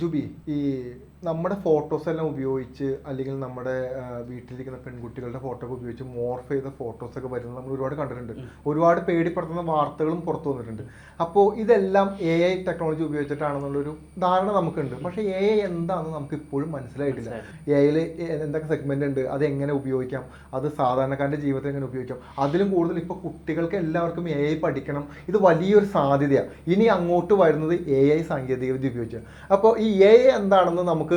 ജുബി ഈ നമ്മുടെ ഫോട്ടോസ് എല്ലാം ഉപയോഗിച്ച് അല്ലെങ്കിൽ നമ്മുടെ വീട്ടിലിരിക്കുന്ന പെൺകുട്ടികളുടെ ഫോട്ടോ ഒക്കെ ഉപയോഗിച്ച് മോർഫ് ചെയ്ത ഫോട്ടോസ് ഒക്കെ വരുന്നത് നമ്മൾ ഒരുപാട് കണ്ടിട്ടുണ്ട്. ഒരുപാട് പേടിപ്പെടുത്തുന്ന വാർത്തകളും പുറത്തു വന്നിട്ടുണ്ട്. അപ്പോൾ ഇതെല്ലാം എ ഐ ടെക്നോളജി ഉപയോഗിച്ചിട്ടാണെന്നുള്ളൊരു ധാരണ നമുക്കുണ്ട്. പക്ഷേ എ ഐ എന്താണെന്ന് നമുക്ക് ഇപ്പോഴും മനസ്സിലായിട്ടില്ല. എ ഐയിൽ എന്തൊക്കെ സെഗ്മെന്റ് ഉണ്ട് അത് എങ്ങനെ ഉപയോഗിക്കാം അത് സാധാരണക്കാരന്റെ ജീവിതത്തിൽ എങ്ങനെ ഉപയോഗിക്കാം. അതിലും കൂടുതൽ ഇപ്പോൾ കുട്ടികൾക്ക് എല്ലാവർക്കും എ ഐ പഠിക്കണം ഇത് വലിയൊരു സാധ്യതയാണ് ഇനി അങ്ങോട്ട് വരുന്നത് എ ഐ സാങ്കേതികവിദ്യ ഉപയോഗിച്ച് അപ്പോൾ ഈ എ ഐ എന്താണെന്ന് നമുക്ക്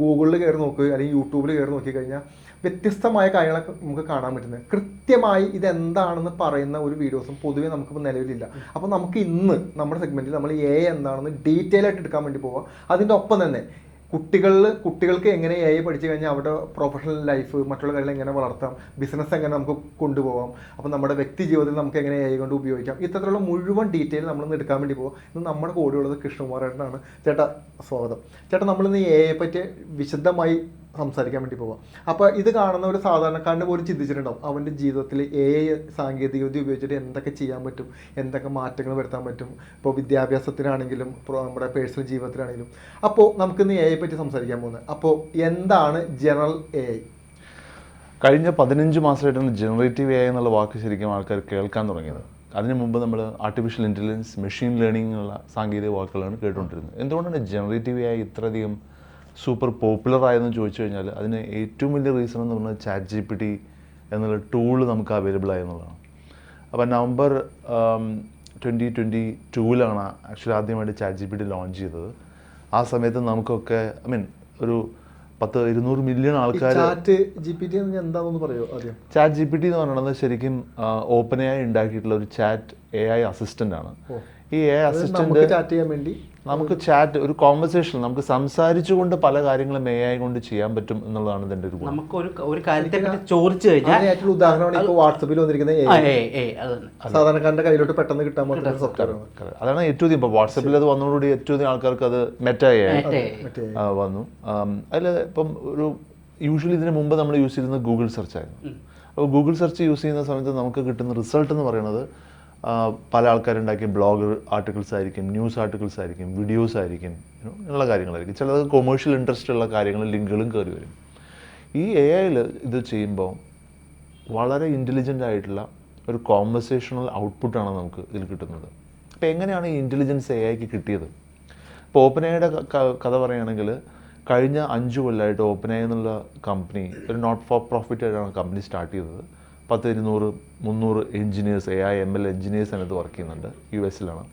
ഗൂഗിളിൽ കയറി നോക്കുക അല്ലെങ്കിൽ യൂട്യൂബിൽ കയറി നോക്കിക്കഴിഞ്ഞാൽ വ്യത്യസ്തമായ കാര്യങ്ങളൊക്കെ നമുക്ക് കാണാൻ പറ്റുന്നത്. കൃത്യമായി ഇതെന്താണെന്ന് പറയുന്ന ഒരു വീഡിയോസും പൊതുവേ നമുക്കിപ്പോൾ നിലവിലില്ല. അപ്പോൾ നമുക്ക് ഇന്ന് നമ്മുടെ സെഗ്മെന്റിൽ നമ്മൾ എ എന്താണെന്ന് ഡീറ്റെയിൽ ആയിട്ട് എടുക്കാൻ വേണ്ടി പോവാം. അതിന്റെ ഒപ്പം തന്നെ കുട്ടികളിൽ കുട്ടികൾക്ക് എങ്ങനെ എ ഐ പഠിച്ചു കഴിഞ്ഞാൽ അവരുടെ പ്രൊഫഷണൽ ലൈഫ് മറ്റുള്ള കാര്യങ്ങൾ എങ്ങനെ വളർത്താം ബിസിനസ് എങ്ങനെ നമുക്ക് കൊണ്ടുപോകാം അപ്പോൾ നമ്മുടെ വ്യക്തി ജീവിതത്തിൽ നമുക്ക് എങ്ങനെ എ ഐ കൊണ്ട് ഉപയോഗിക്കാം ഇത്തരത്തിലുള്ള മുഴുവൻ ഡീറ്റെയിൽ നമ്മളിന്ന് എടുക്കാൻ വേണ്ടി പോകും. ഇന്ന് നമ്മുടെ കൂടെയുള്ളത് കൃഷ്ണകുമാർ ചേട്ടനാണ് ചേട്ടാ സ്വാഗതം. ചേട്ടാ നമ്മളിന്ന് എ ഐയെ പറ്റി വിശദമായി സംസാരിക്കാൻ വേണ്ടി പോവാം. അപ്പോൾ ഇത് കാണുന്ന ഒരു സാധാരണക്കാരന് പോലും ചിന്തിച്ചിട്ടുണ്ടാവും. അവന്റെ ജീവിതത്തിൽ എ ഐ സാങ്കേതികവിദ്യ ഉപയോഗിച്ചിട്ട് എന്തൊക്കെ ചെയ്യാൻ പറ്റും എന്തൊക്കെ മാറ്റങ്ങൾ വരുത്താൻ പറ്റും. ഇപ്പോൾ വിദ്യാഭ്യാസത്തിനാണെങ്കിലും ഇപ്പോൾ നമ്മുടെ പേഴ്സണൽ ജീവിതത്തിലാണെങ്കിലും. അപ്പോൾ നമുക്കിന്ന് എ ഐ പറ്റി സംസാരിക്കാൻ പോകുന്നത് അപ്പോൾ എന്താണ് ജനറൽ എ ഐ കഴിഞ്ഞ പതിനഞ്ച് മാസമായിട്ടാണ് ജനറേറ്റീവ് എ എന്നുള്ള വാക്ക് ശരിക്കും ആൾക്കാർ കേൾക്കാൻ തുടങ്ങിയത്. അതിനു മുമ്പ് നമ്മൾ ആർട്ടിഫിഷ്യൽ ഇന്റലിജൻസ് മെഷീൻ ലേണിംഗ് എന്നുള്ള സാങ്കേതിക വാക്കുകളാണ് കേട്ടുകൊണ്ടിരുന്നത്. എന്തുകൊണ്ടാണ് ജനറേറ്റീവ് എ ഇത്രയധികം സൂപ്പർ പോപ്പുലർ ആയതെന്ന് ചോദിച്ചു കഴിഞ്ഞാൽ അതിന് ഏറ്റവും വലിയ റീസൺ എന്ന് പറഞ്ഞാൽ ചാറ്റ് ജി പി ടി എന്നുള്ള ടൂൾ നമുക്ക് അവൈലബിൾ ആയെന്നുള്ളതാണ്. അപ്പോൾ നവംബർ ട്വന്റി ട്വന്റി ടൂവിലാണ് ആക്ച്വലി ആദ്യമായിട്ട് chat G P T launch ചെയ്തത്. ആ സമയത്ത് നമുക്കൊക്കെ ഐ മീൻ ഒരു പത്ത് ഇരുന്നൂറ് മില്യൺ ആൾക്കാർ ചാറ്റ് ജി പി ടി എന്താണെന്ന് പറയുമോ ആദ്യം. ചാറ്റ് ജി പി ടി എന്ന് പറയുന്നത് ശരിക്കും ഓപ്പൺ എ ഐ ഉണ്ടാക്കിയിട്ടുള്ള ഒരു ചാറ്റ് എ ഐ അസിസ്റ്റന്റ് ആണ്. ഈ എ ഐ നമുക്ക് ചാറ്റ് ചെയ്യാൻ വേണ്ടി നമുക്ക് ചാറ്റ് ഒരു കോൺവെർസേഷൻ നമുക്ക് സംസാരിച്ചുകൊണ്ട് പല കാര്യങ്ങളും എ ഐ കൊണ്ട് ചെയ്യാൻ പറ്റും എന്നുള്ളതാണ് ഇതിന്റെ ഒരു നമുക്ക് ഒരു ഒരു കാര്യത്തെ പറ്റി ചോദിച്ചു കഴിഞ്ഞാൽ ഉദാഹരണമാണ് ഇപ്പോൾ വാട്സപ്പിൽ വന്നിരിക്കുന്ന സാധാരണക്കാരന്റെ കയ്യിലോട്ട് പെട്ടെന്ന് കിട്ടാൻ പറ്റുന്ന സോഫ്റ്റ്വെയർ. അതാണ് ഏറ്റവും അധികം ഇപ്പോൾ വാട്സപ്പിൽ അത് വന്നതോടുകൂടി ഏറ്റവും അധികം ആൾക്കാർക്ക് അത് മെറ്റ എ വന്നു. അതിൽ ഇപ്പം ഒരു യൂഷ്വലി ഇതിന് മുമ്പ് നമ്മൾ യൂസ് ചെയ്യുന്നത് ഗൂഗിൾ സെർച്ച് ആയിരുന്നു. അപ്പോൾ ഗൂഗിൾ സെർച്ച് യൂസ് ചെയ്യുന്ന സമയത്ത് നമുക്ക് കിട്ടുന്ന റിസൾട്ട് എന്ന് പറയുന്നത് പല ആൾക്കാരുണ്ടാക്കിയ ബ്ലോഗ് ആർട്ടിക്കിൾസ് ആയിരിക്കും ന്യൂസ് ആർട്ടിക്കിൾസ് ആയിരിക്കും വീഡിയോസ് ആയിരിക്കും ഇങ്ങനെയുള്ള കാര്യങ്ങളായിരിക്കും. ചിലത് കൊമേഴ്ഷ്യൽ ഇൻട്രസ്റ്റ് ഉള്ള കാര്യങ്ങളും ലിങ്കുകളും കയറി വരും. ഈ എ ഐയിൽ ഇത് ചെയ്യുമ്പോൾ വളരെ ഇന്റലിജന്റ് ആയിട്ടുള്ള ഒരു കോൺവെർസേഷണൽ ഔട്ട്പുട്ടാണ് നമുക്ക് ഇതിൽ കിട്ടുന്നത്. അപ്പോൾ എങ്ങനെയാണ് ഈ ഇന്റലിജൻസ് എ ഐക്ക് കിട്ടിയത്? ഇപ്പോൾ ഓപ്പനയുടെ കഥ പറയുകയാണെങ്കിൽ കഴിഞ്ഞ അഞ്ച് കൊല്ലമായിട്ട് ഓപ്പനായി എന്നുള്ള കമ്പനി ഒരു നോട്ട് ഫോർ പ്രോഫിറ്റ് ആയിട്ടാണ് കമ്പനി സ്റ്റാർട്ട് ചെയ്തത്. പത്ത് ഇരുന്നൂറ് മുന്നൂറ് engineers A I M L engineers അതിനകത്ത് വർക്ക് ചെയ്യുന്നുണ്ട് യു എസിലാണ്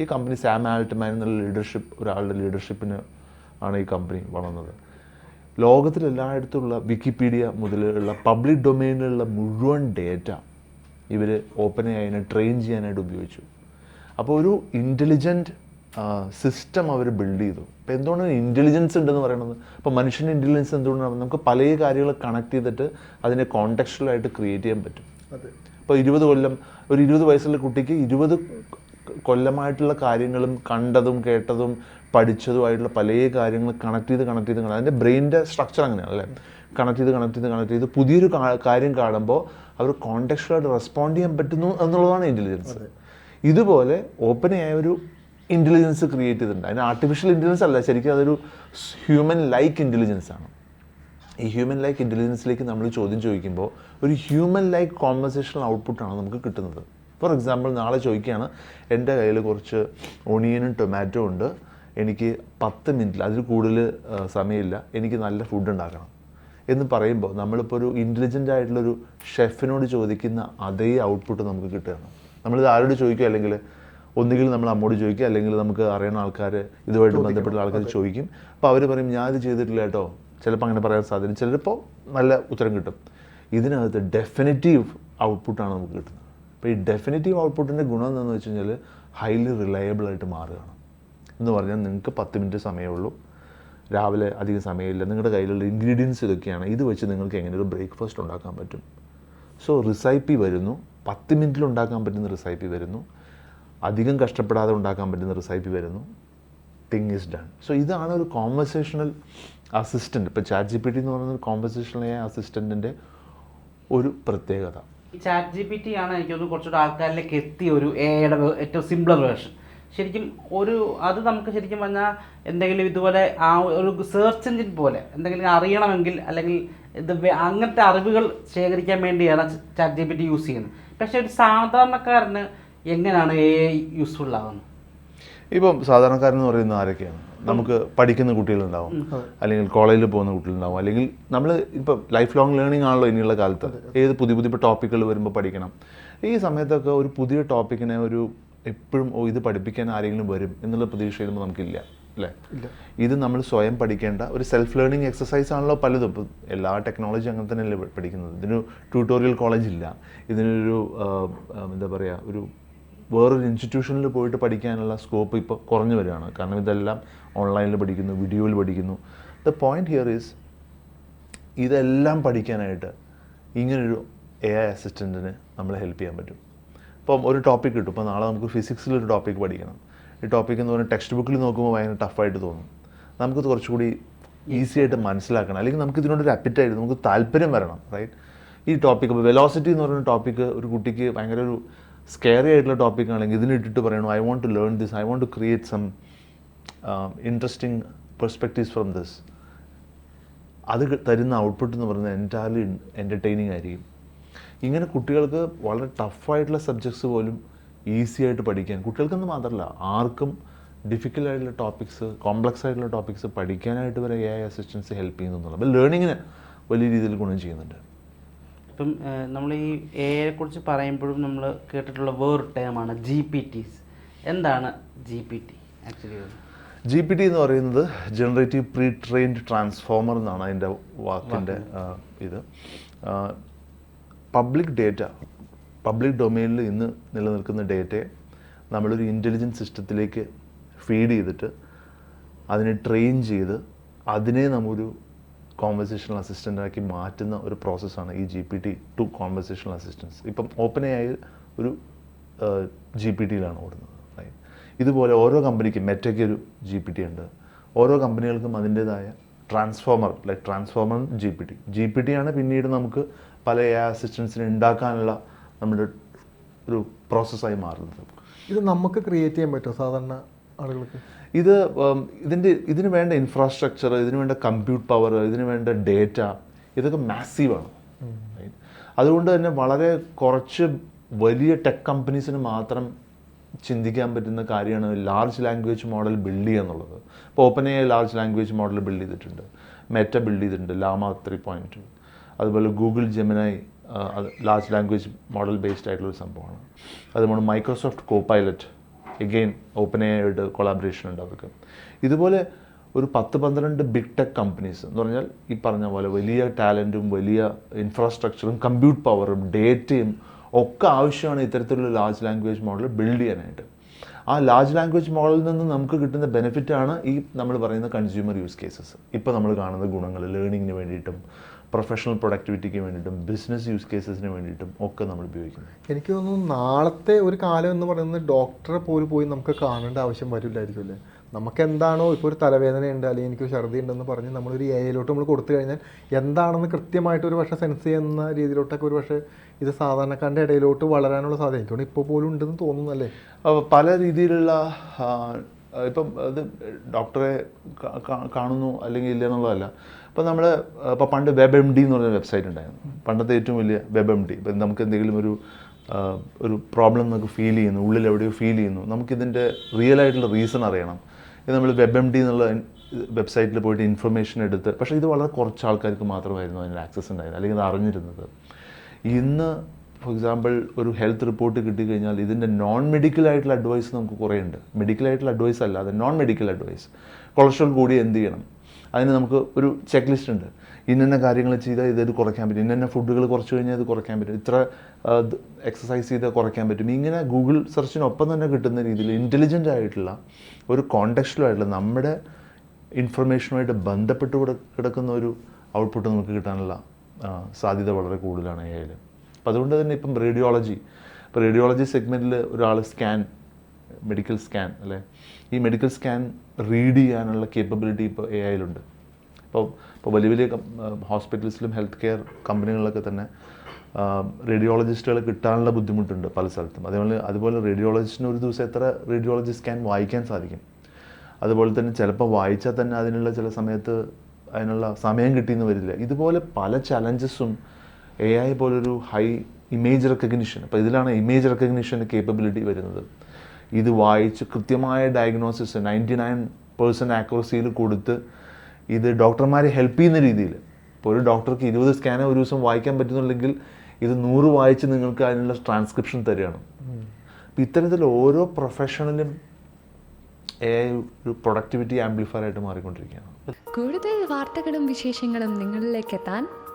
ഈ കമ്പനി സാം ആൾട്ട്മാൻ എന്നുള്ള ലീഡർഷിപ്പ് ഒരാളുടെ ലീഡർഷിപ്പിന് ആണ് ഈ കമ്പനി വളർന്നത്. ലോകത്തിലെല്ലായിടത്തുള്ള വിക്കിപീഡിയ മുതലുള്ള പബ്ലിക് ഡൊമൈനിലുള്ള മുഴുവൻ ഡേറ്റ ഇവർ ഓപ്പൺ ചെയ്യാനായിട്ട് ട്രെയിൻ ചെയ്യാനായിട്ട് ഉപയോഗിച്ചു. അപ്പോൾ ഒരു ഇന്റലിജന്റ് സിസ്റ്റം അവർ ബിൽഡ് ചെയ്തു. അപ്പോൾ എന്തുകൊണ്ടാണ് ഇന്റലിജൻസ് ഉണ്ടെന്ന് പറയുന്നത് അപ്പോൾ മനുഷ്യന്റെ ഇന്റലിജൻസ് എന്തുകൊണ്ടാണ്? നമുക്ക് പല കാര്യങ്ങൾ കണക്ട് ചെയ്തിട്ട് അതിനെ കോണ്ടക്ച്വലായിട്ട് ക്രിയേറ്റ് ചെയ്യാൻ പറ്റും. ഇപ്പോൾ ഇരുപത് കൊല്ലം ഒരു ഇരുപത് വയസ്സുള്ള കുട്ടിക്ക് ഇരുപത് കൊല്ലമായിട്ടുള്ള കാര്യങ്ങളും കണ്ടതും കേട്ടതും പഠിച്ചതുമായിട്ടുള്ള പല കാര്യങ്ങൾ കണക്ട് ചെയ്ത് കണക്ട് ചെയ്ത് അതിന്റെ ബ്രെയിനിന്റെ സ്ട്രക്ചർ അങ്ങനെയാണ് അല്ലേ? കണക്ട് ചെയ്ത് കണക്ട് ചെയ്ത് കണക്ട് ചെയ്ത് പുതിയൊരു കാര്യം കാണുമ്പോൾ അവർ കോണ്ടക്ച്വലായിട്ട് റെസ്പോണ്ട് ചെയ്യാൻ പറ്റുന്നു എന്നുള്ളതാണ് ഇന്റലിജൻസ് ഇതുപോലെ ഓപ്പൺ ആയ ഒരു ഇന്റലിജൻസ് ക്രിയേറ്റ് ചെയ്തിട്ടുണ്ട്. അതിന് ആർട്ടിഫിഷ്യൽ ഇന്റലിജൻസ് അല്ല ശരിക്കും അതൊരു ഹ്യൂമൻ ലൈക്ക് ഇന്റലിജൻസ് ആണ്. ഈ ഹ്യൂമൻ ലൈക്ക് ഇന്റലിജൻസിലേക്ക് നമ്മൾ ചോദ്യം ചോദിക്കുമ്പോൾ ഒരു ഹ്യൂമൻ ലൈക്ക് കോൺവെർസേഷണൽ ഔട്ട്പുട്ടാണ് നമുക്ക് കിട്ടുന്നത്. ഫോർ എക്സാമ്പിൾ നാളെ ചോദിക്കുകയാണ് എന്റെ കയ്യിൽ കുറച്ച് ഒണിയനും ടൊമാറ്റോ ഉണ്ട്. എനിക്ക് പത്ത് മിനിറ്റിൽ അതിൽ കൂടുതൽ സമയമില്ല. എനിക്ക് നല്ല ഫുഡ് ഉണ്ടാക്കണം. എന്ന് പറയുമ്പോൾ നമ്മളിപ്പോൾ ഒരു ഇന്റലിജന്റ് ആയിട്ടുള്ളൊരു ഷെഫിനോട് ചോദിക്കുന്ന അതേ ഔട്ട്പുട്ട് നമുക്ക് കിട്ടുകയാണ്. നമ്മളിത് ആരോട് ചോദിക്കുക അല്ലെങ്കിൽ ഒന്നുകിൽ നമ്മൾ അമ്മോട് ചോദിക്കുക അല്ലെങ്കിൽ നമുക്ക് അറിയുന്ന ആൾക്കാർ ഇതുമായിട്ട് ബന്ധപ്പെട്ട ആൾക്കാർ ചോദിക്കും. അപ്പോൾ അവർ പറയും ഞാൻ ഇത് ചെയ്തിട്ടില്ല കേട്ടോ. ചിലപ്പോൾ അങ്ങനെ പറയാൻ സാധ്യത ചിലപ്പോൾ നല്ല ഉത്തരം കിട്ടും. ഇതിനകത്ത് ഡെഫിനറ്റീവ് ഔട്ട്പുട്ടാണ് നമുക്ക് കിട്ടുന്നത്. അപ്പോൾ ഈ ഡെഫിനറ്റീവ് ഔട്ട്പുട്ടിന്റെ ഗുണം എന്താണെന്ന് വെച്ച് കഴിഞ്ഞാൽ ഹൈലി റിലയബിൾ ആയിട്ട് മാറുകയാണ്. എന്ന് പറഞ്ഞാൽ നിങ്ങൾക്ക് പത്ത് മിനിറ്റ് സമയമേ ഉള്ളൂ. രാവിലെ അധികം സമയമില്ല. നിങ്ങളുടെ കയ്യിലുള്ള ഇൻഗ്രീഡിയൻസ് ഇതൊക്കെയാണ്. ഇത് വെച്ച് നിങ്ങൾക്ക് എങ്ങനെ ഒരു ബ്രേക്ക്ഫാസ്റ്റ് ഉണ്ടാക്കാൻ പറ്റും? സോ റിസൈപ്പി വരുന്നു. പത്ത് മിനിറ്റിൽ ഉണ്ടാക്കാൻ പറ്റുന്ന റിസൈപ്പി വരുന്നു. അധികം കഷ്ടപ്പെടാതെ ഉണ്ടാക്കാൻ പറ്റുന്ന റിസൈപ്പി വരുന്നു. തിങ് ഈസ് ഡൺ സോ ഇതാണ് ഒരു കോൺവെർസേഷണൽ അസിസ്റ്റന്റ് ഇപ്പോൾ ചാറ്റ് ജി പി ടി എന്ന് പറയുന്ന ഒരു കോൺവെർസേഷണൽ അസിസ്റ്റന്റിന്റെ ഒരു പ്രത്യേകത. ചാറ്റ് ജി പി ടി ആണ് എനിക്ക് തോന്നുന്നു കുറച്ചുകൂടെ ആൾക്കാരിലേക്ക് എത്തിയ ഒരു എയുടെ ഏറ്റവും സിംപ്ലർ വേർഷൻ ശരിക്കും ഒരു അത് നമുക്ക് ശരിക്കും പറഞ്ഞാൽ എന്തെങ്കിലും ഇതുപോലെ ആ ഒരു സെർച്ച് എഞ്ചിൻ പോലെ എന്തെങ്കിലും അറിയണമെങ്കിൽ അല്ലെങ്കിൽ ഇത് അങ്ങനത്തെ അറിവുകൾ ശേഖരിക്കാൻ വേണ്ടിയാണ് chat G P T use ചെയ്യുന്നത്. പക്ഷേ ഒരു സാധാരണക്കാരന് എങ്ങനെയാണ് എ ഐ യൂസ്ഫുൾ ആവുന്നത്? ഇപ്പം സാധാരണക്കാരെന്ന് പറയുന്നത് ആരൊക്കെയാണ്? നമുക്ക് പഠിക്കുന്ന കുട്ടികളുണ്ടാവും. അല്ലെങ്കിൽ കോളേജിൽ പോകുന്ന കുട്ടികളുണ്ടാവും. അല്ലെങ്കിൽ നമ്മൾ ഇപ്പം ലൈഫ് ലോങ് ലേണിംഗ് ആണല്ലോ ഇനിയുള്ള കാലത്ത്. ഏത് പുതിയ പുതിയ ടോപ്പിക്കുകൾ വരുമ്പോൾ പഠിക്കണം. ഈ സമയത്തൊക്കെ ഒരു പുതിയ ടോപ്പിക്കിനെ ഒരു എപ്പോഴും ഓ ഇത് പഠിപ്പിക്കാൻ ആരെങ്കിലും വരും എന്നുള്ള പ്രതീക്ഷയിലൊന്നും നമുക്കില്ല അല്ലേ? ഇത് നമ്മൾ സ്വയം പഠിക്കേണ്ട ഒരു സെൽഫ് ലേണിംഗ് എക്സസൈസ് ആണല്ലോ പലതും. ഇപ്പം എല്ലാ ടെക്നോളജി അങ്ങനെ തന്നെയല്ലേ പഠിക്കുന്നത്. ഇതിനൊരു ട്യൂട്ടോറിയൽ കോളേജ് ഇല്ല. ഇതിനൊരു എന്താ പറയുക ഒരു വേറൊരു ഇൻസ്റ്റിറ്റ്യൂഷനിൽ പോയിട്ട് പഠിക്കാനുള്ള സ്കോപ്പ് ഇപ്പോൾ കുറഞ്ഞു വരികയാണ്. കാരണം ഇതെല്ലാം ഓൺലൈനിൽ പഠിക്കുന്നു വീഡിയോയിൽ പഠിക്കുന്നു. ദ പോയിന്റ് ഹിയർ ഈസ് ഇതെല്ലാം പഠിക്കാനായിട്ട് ഇങ്ങനൊരു എ ഐ അസിസ്റ്റന്റിന് നമ്മളെ ഹെൽപ്പ് ചെയ്യാൻ പറ്റും. ഇപ്പം ഒരു ടോപ്പിക് കിട്ടും. ഇപ്പോൾ നാളെ നമുക്ക് ഫിസിക്സിലൊരു ടോപ്പിക് പഠിക്കണം. ഈ ടോപ്പിക് എന്ന് പറഞ്ഞാൽ ടെക്സ്റ്റ് ബുക്കിൽ നോക്കുമ്പോൾ ഭയങ്കര ടഫായിട്ട് തോന്നും. നമുക്കത് കുറച്ചുകൂടി ഈസി ആയിട്ട് മനസ്സിലാക്കണം. അല്ലെങ്കിൽ നമുക്ക് ഇതിനോടൊരു അപ്പിറ്റായിട്ട് നമുക്ക് താല്പര്യം വരണം റൈറ്റ് ഈ ടോപ്പിക് ഇപ്പോൾ വെലോസിറ്റി എന്ന് പറയുന്ന ടോപ്പിക്ക് ഒരു കുട്ടിക്ക് ഭയങ്കര ഒരു സ്കെയറി ആയിട്ടുള്ള ടോപ്പിക് ആണെങ്കിൽ ഇതിനിട്ടിട്ട് പറയണു I want to learn this I want to create some interesting perspectives from this അത് തരുന്ന ഔട്ട്പുട്ട് എന്ന് പറയുന്നത് എന്റയർലി എന്റർടൈനിങ് ആയിരിക്കും. ഇങ്ങനെ കുട്ടികൾക്ക് വളരെ ടഫായിട്ടുള്ള സബ്ജക്ട്സ് പോലും ഈസി ആയിട്ട് പഠിക്കാൻ കുട്ടികൾക്കെന്ന് മാത്രമല്ല ആർക്കും ഡിഫിക്കൽട്ട് ആയിട്ടുള്ള ടോപ്പിക്സ് കോംപ്ലക്സ് ആയിട്ടുള്ള ടോപ്പിക്സ് പഠിക്കാനായിട്ട് വരെ എ ഐ അസിസ്റ്റൻസ് ഹെൽപ്പ് ചെയ്യുന്നു എന്നുള്ളത് അപ്പോൾ ലേണിങ്ങിന് വലിയ രീതിയിൽ ഗുണം ചെയ്യുന്നുണ്ട്. ഇപ്പം നമ്മൾ ഈ എ ഐയെ കുറിച്ച് പറയുമ്പോഴും നമ്മൾ കേട്ടിട്ടുള്ള വേറൊരു ടേമാണ് ജി പി ടീസ് എന്താണ് G P T actually G P T എന്ന് പറയുന്നത് ജനറേറ്റീവ് പ്രീ ട്രെയിൻഡ് ട്രാൻസ്ഫോമർ എന്നാണ് അതിന്റെ വാക്കിന്റെ ഇത്. പബ്ലിക് ഡേറ്റ പബ്ലിക് ഡൊമൈനിൽ ഇന്ന് നിലനിൽക്കുന്ന ഡേറ്റയെ നമ്മളൊരു ഇന്റലിജൻസ് സിസ്റ്റത്തിലേക്ക് ഫീഡ് ചെയ്തിട്ട് അതിനെ ട്രെയിൻ ചെയ്ത് അതിനെ നമ്മൊരു കോൺവെർസേഷണൽ അസിസ്റ്റന്റാക്കി മാറ്റുന്ന ഒരു പ്രോസസ്സാണ് ഈ G P T to conversational assistance ഇപ്പം ഓപ്പൺ എ ഒരു ജി പി ടിയിലാണ് ഓടുന്നത് ഇതുപോലെ ഓരോ കമ്പനിക്കും മെറ്റയ്ക്ക് ഒരു ജി പി ടി ഉണ്ട്. ഓരോ കമ്പനികൾക്കും അതിന്റേതായ transformer like transformer G P T G P T ആണ് പിന്നീട് നമുക്ക് പല എ അസിസ്റ്റൻസിനെ ഉണ്ടാക്കാനുള്ള നമ്മുടെ ഒരു പ്രോസസ്സായി മാറുന്നത്. ഇത് നമുക്ക് ക്രിയേറ്റ് ചെയ്യാൻ പറ്റുമോ? സാധാരണ ആളുകൾക്ക്? ഇത് ഇതിന്റെ ഇതിന് വേണ്ട ഇൻഫ്രാസ്ട്രക്ചർ ഇതിന് വേണ്ട കമ്പ്യൂട്ട് പവർ ഇതിന് വേണ്ട ഡേറ്റ ഇതൊക്കെ മാസീവാണ് അതുകൊണ്ട് തന്നെ വളരെ കുറച്ച് വലിയ ടെക് കമ്പനീസിന് മാത്രം ചിന്തിക്കാൻ പറ്റുന്ന കാര്യമാണ് ലാർജ് ലാംഗ്വേജ് മോഡൽ ബിൽഡ് ചെയ്യുക എന്നുള്ളത്. ഇപ്പോൾ open A large language model build ചെയ്തിട്ടുണ്ട്. മെറ്റ ബിൽഡ് ചെയ്തിട്ടുണ്ട് ലാമ ത്രീ പോയിന്റ് ടു അതുപോലെ ഗൂഗിൾ ജെമിനായി അത് ലാർജ് ലാംഗ്വേജ് മോഡൽ ബേസ്ഡ് ആയിട്ടുള്ള ഒരു സംഭവമാണ്. അതുപോലെ Microsoft co pilot again open ആയിട്ട് കൊളാബറേഷൻ ഉണ്ട് അവർക്ക് ഇതുപോലെ ഒരു പത്ത് പന്ത്രണ്ട് ബിഗ് ടെക് കമ്പനീസ് എന്ന് പറഞ്ഞാൽ ഈ പറഞ്ഞ പോലെ വലിയ ടാലന്റും വലിയ ഇൻഫ്രാസ്ട്രക്ചറും കമ്പ്യൂട്ട് പവറും ഡേറ്റയും ഒക്കെ ആവശ്യമാണ് ഇത്തരത്തിലുള്ള ലാർജ് ലാംഗ്വേജ് മോഡൽ ബിൽഡ് ചെയ്യാനായിട്ട്. ആ ലാർജ് ലാംഗ്വേജ് മോഡലിൽ നിന്ന് നമുക്ക് കിട്ടുന്ന ബെനിഫിറ്റാണ് ഈ നമ്മൾ പറയുന്ന കൺസ്യൂമർ യൂസ് കേസസ് ഇപ്പോൾ നമ്മൾ കാണുന്ന ഗുണങ്ങൾ ലേണിങ്ങിന് വേണ്ടിയിട്ടും പ്രൊഫഷണൽ പ്രൊഡക്ടിവിറ്റിക്ക് വേണ്ടിയിട്ടും ബിസിനസ് യൂസ് കേസസിന് വേണ്ടിയിട്ടും ഒക്കെ നമ്മൾ ഉപയോഗിക്കുന്നത് എനിക്ക് തോന്നുന്നു നാളത്തെ ഒരു കാലം എന്ന് പറയുന്നത് ഡോക്ടറെ പോലും പോയി നമുക്ക് കാണേണ്ട ആവശ്യം വരില്ലായിരിക്കും അല്ലേ? നമുക്ക് എന്താണോ ഇപ്പോൾ ഒരു തലവേദനയുണ്ട് അല്ലെങ്കിൽ എനിക്ക് ഛർദി ഉണ്ടെന്ന് പറഞ്ഞ് നമ്മളൊരു എയിലോട്ട് നമ്മൾ കൊടുത്തു കഴിഞ്ഞാൽ എന്താണെന്ന് കൃത്യമായിട്ട് ഒരു പക്ഷേ സെൻസ് ചെയ്യുന്ന രീതിയിലോട്ടൊക്കെ ഒരു പക്ഷേ ഇത് സാധാരണക്കാരന്റെ ഇടയിലോട്ട് വളരാനുള്ള സാധ്യത എനിക്ക് തോന്നുന്നു ഇപ്പോൾ പോലും ഉണ്ടെന്ന് തോന്നുന്നല്ലേ അല്ലേ? പല രീതിയിലുള്ള ഇപ്പം അത് ഡോക്ടറെ കാണുന്നു അല്ലെങ്കിൽ ഇല്ല എന്നുള്ളതല്ല. ഇപ്പം നമ്മൾ ഇപ്പോൾ പണ്ട് വെബ് എം ഡി എന്ന് പറഞ്ഞ വെബ്സൈറ്റ് ഉണ്ടായിരുന്നു. പണ്ടത്തെ ഏറ്റവും വലിയ വെബ് എം ഡി. ഇപ്പം നമുക്ക് എന്തെങ്കിലും ഒരു ഒരു പ്രോബ്ലം നമുക്ക് ഫീൽ ചെയ്യുന്നു ഉള്ളിൽ എവിടെയോ ഫീൽ ചെയ്യുന്നു നമുക്കിതിന്റെ റിയൽ ആയിട്ടുള്ള റീസൺ അറിയണം. ഇത് നമ്മൾ വെബ് എം ഡി എന്നുള്ള വെബ്സൈറ്റിൽ പോയിട്ട് ഇൻഫർമേഷൻ എടുത്ത് പക്ഷേ ഇത് വളരെ കുറച്ച് ആൾക്കാർക്ക് മാത്രമായിരുന്നു അതിന് ആക്സസ് ഉണ്ടായിരുന്നത് അല്ലെങ്കിൽ അത് അറിഞ്ഞിരുന്നത്. ഇന്ന് ഫോർ എക്സാമ്പിൾ ഒരു ഹെൽത്ത് റിപ്പോർട്ട് കിട്ടിക്കഴിഞ്ഞാൽ ഇതിന്റെ നോൺ മെഡിക്കൽ ആയിട്ടുള്ള അഡ്വൈസ് നമുക്ക് കുറേ ഉണ്ട് മെഡിക്കൽ ആയിട്ടുള്ള അഡ്വൈസ് അല്ല അത് നോൺ മെഡിക്കൽ അഡ്വൈസ് കൊളസ്ട്രോൾ കൂടി എന്ത് ചെയ്യണം? അതിന് നമുക്ക് ഒരു ചെക്ക് ലിസ്റ്റ് ഉണ്ട്. ഇന്നെന്ന കാര്യങ്ങൾ ചെയ്താൽ ഇത് കുറയ്ക്കാൻ പറ്റും. ഇന്നെന്ന ഫുഡുകൾ കുറച്ച് കഴിഞ്ഞാൽ ഇത് കുറയ്ക്കാൻ പറ്റും. ഇത്ര എക്സസൈസ് ചെയ്താൽ കുറയ്ക്കാൻ പറ്റും. ഇങ്ങനെ ഗൂഗിൾ സെർച്ചിനൊപ്പം തന്നെ കിട്ടുന്ന രീതിയിൽ ഇന്റലിജന്റ് ആയിട്ടുള്ള ഒരു കോണ്ടക്സ്റ്റിലായിട്ടുള്ള നമ്മുടെ ഇൻഫർമേഷനുമായിട്ട് ബന്ധപ്പെട്ട് കൂടെ കിടക്കുന്ന ഒരു ഔട്ട്പുട്ട് നമുക്ക് കിട്ടാനുള്ള സാധ്യത വളരെ കൂടുതലാണ് ഐയിൽ അപ്പം അതുകൊണ്ട് തന്നെ ഇപ്പം റേഡിയോളജി ഇപ്പോൾ റേഡിയോളജി സെഗ്മെന്റിൽ ഒരാൾ സ്കാൻ മെഡിക്കൽ സ്കാൻ അല്ലേ? ഈ മെഡിക്കൽ സ്കാൻ റീഡ് ചെയ്യാനുള്ള കേപ്പബിലിറ്റി ഇപ്പോൾ എ ഐയിലുണ്ട് ഇപ്പോൾ ഇപ്പോൾ വലിയ വലിയ ഹോസ്പിറ്റൽസിലും ഹെൽത്ത് കെയർ കമ്പനികളിലൊക്കെ തന്നെ റേഡിയോളജിസ്റ്റുകളെ കിട്ടാനുള്ള ബുദ്ധിമുട്ടുണ്ട് പല സ്ഥലത്തും. അതേപോലെ അതുപോലെ റേഡിയോളജിസ്റ്റിന് ഒരു ദിവസം എത്ര റേഡിയോളജി സ്കാൻ വായിക്കാൻ സാധിക്കും? അതുപോലെ തന്നെ ചിലപ്പോൾ വായിച്ചാൽ തന്നെ അതിനുള്ള ചില സമയത്ത് അതിനുള്ള സമയം കിട്ടിയെന്ന് വരില്ല. ഇതുപോലെ പല ചലഞ്ചസും എ ഐ പോലൊരു ഹൈ ഇമേജ് റെക്കഗ്നിഷൻ അപ്പോൾ ഇതിലാണ് ഇമേജ് റെക്കഗ്നീഷൻ കേപ്പബിലിറ്റി വരുന്നത്. ഇത് വായിച്ച് കൃത്യമായ ഡയഗ്നോസിസ് നയന്റി നയൻ പേഴ്സന്റ് ആക്യുറസിയിൽ കൊടുത്ത് ഇത് ഡോക്ടർമാരെ ഹെൽപ്പ് ചെയ്യുന്ന രീതിയിൽ. ഇപ്പോൾ ഒരു ഡോക്ടർക്ക് ഇരുപത് സ്കാനർ ഒരു ദിവസം വായിക്കാൻ പറ്റുന്നുണ്ടെങ്കിൽ ഇത് നൂറ് വായിച്ച് നിങ്ങൾക്ക് അതിനുള്ള ട്രാൻസ്ക്രിപ്ഷൻ തരികയാണ്. അപ്പം ഇത്തരത്തിൽ ഓരോ പ്രൊഫഷണലും എ ഐ ഒരു പ്രൊഡക്ടിവിറ്റി ആംപ്ലിഫയർ ആയിട്ട് മാറിക്കൊണ്ടിരിക്കുകയാണ്. കൂടുതൽ വാർത്തകളും വിശേഷങ്ങളും നിങ്ങളിലേക്ക് എത്താൻ